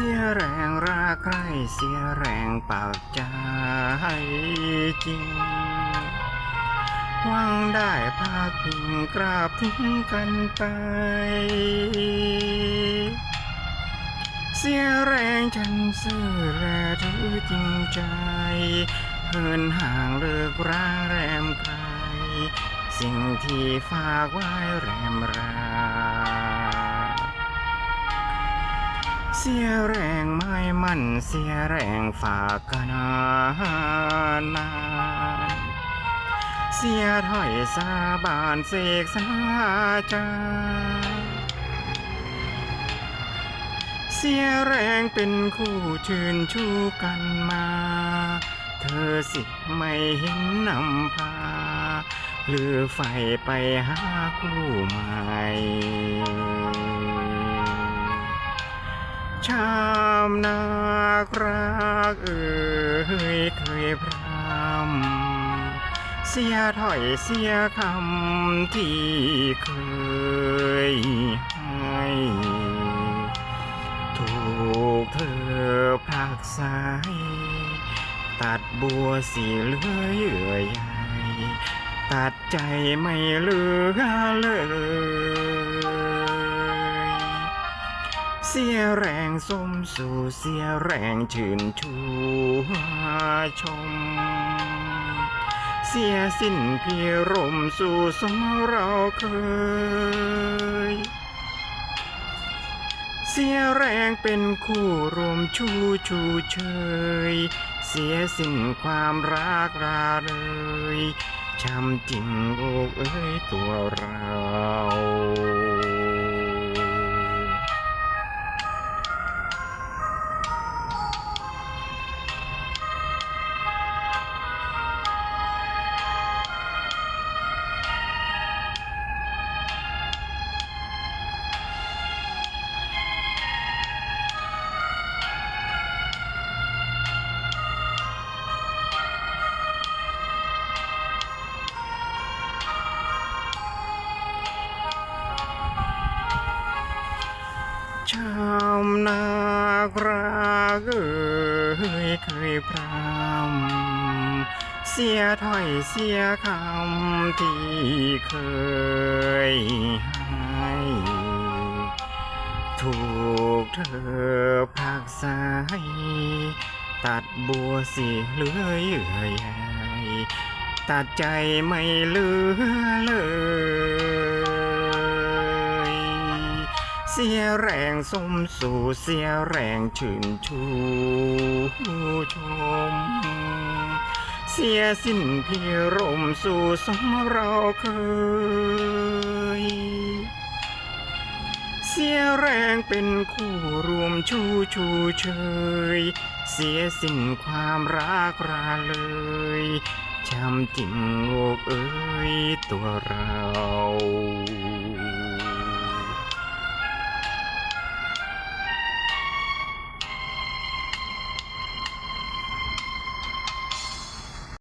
สียแรงรักใครเสียแรงเป่าใจจริงหวังได้พาพิงกราบทิ้งกันไป เสียแรงฉันซื่อและถือจริงใจเหินห่างเลิกราแรมไกลสิ่งที่ฝากไว้แรมรา เสียแรงไม่มั่นเสียแรงฝากกันนานเสียถอยสาบานเสกสาจาเสียแรงเป็นคู่ชื่นชูกันมา เธอสิไม่เห็นนำพาหรือไฟไปหาคู่ใหม่ามนารักเอ่ยเคยพรำเสียถ้อยเสียคำที่เคยให้ถูกเธอพรากสายตัดบัวสีเลือเยื่อใยตัดใจไม่เหลือเลย เสียแรงสมสู่เสียแรงชื่นชูชม เสียสิ้นพิรมสู่สมเราเคย เสียแรงเป็นคู่รวมชูชูเชย เสียสิ้นความรักราเลยช้ำจริงโอกเอ้ยตัวเรา เอ่ยเคยพรำเสียถ้อยเสียคำที่เคยให้ถูกเธอพักสาย ตัดบัวสีเหลือเยื่อใยตัดใจไม่เหลือเลย สียแรงสมสู่เสียแรงชื่นชูชม เสียสิ้นพิรมสู่สมเราเคย เสียแรงเป็นคู่รวมชูชูเชย เสียสิ้นความรักราเลยช้ำจริงโอกเอ้ยตัวเรา